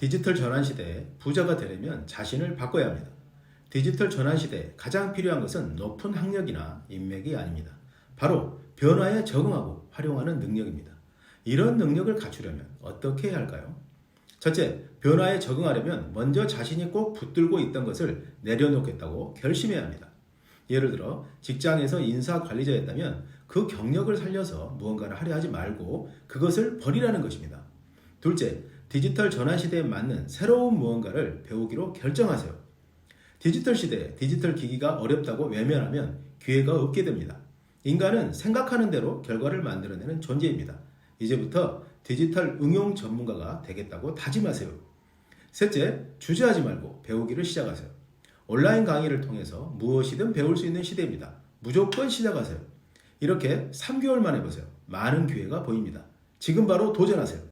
디지털 전환 시대에 부자가 되려면 자신을 바꿔야 합니다. 디지털 전환 시대에 가장 필요한 것은 높은 학력이나 인맥이 아닙니다. 바로 변화에 적응하고 활용하는 능력입니다. 이런 능력을 갖추려면 어떻게 해야 할까요? 첫째, 변화에 적응하려면 먼저 자신이 꼭 붙들고 있던 것을 내려놓겠다고 결심해야 합니다. 예를 들어 직장에서 인사 관리자였다면 그 경력을 살려서 무언가를 하려 하지 말고 그것을 버리라는 것입니다. 둘째, 디지털 전환 시대에 맞는 새로운 무언가를 배우기로 결정하세요. 디지털 시대에 디지털 기기가 어렵다고 외면하면 기회가 없게 됩니다. 인간은 생각하는 대로 결과를 만들어내는 존재입니다. 이제부터 디지털 응용 전문가가 되겠다고 다짐하세요. 셋째, 주저하지 말고 배우기를 시작하세요. 온라인 강의를 통해서 무엇이든 배울 수 있는 시대입니다. 무조건 시작하세요. 이렇게 3개월만 해보세요. 많은 기회가 보입니다. 지금 바로 도전하세요.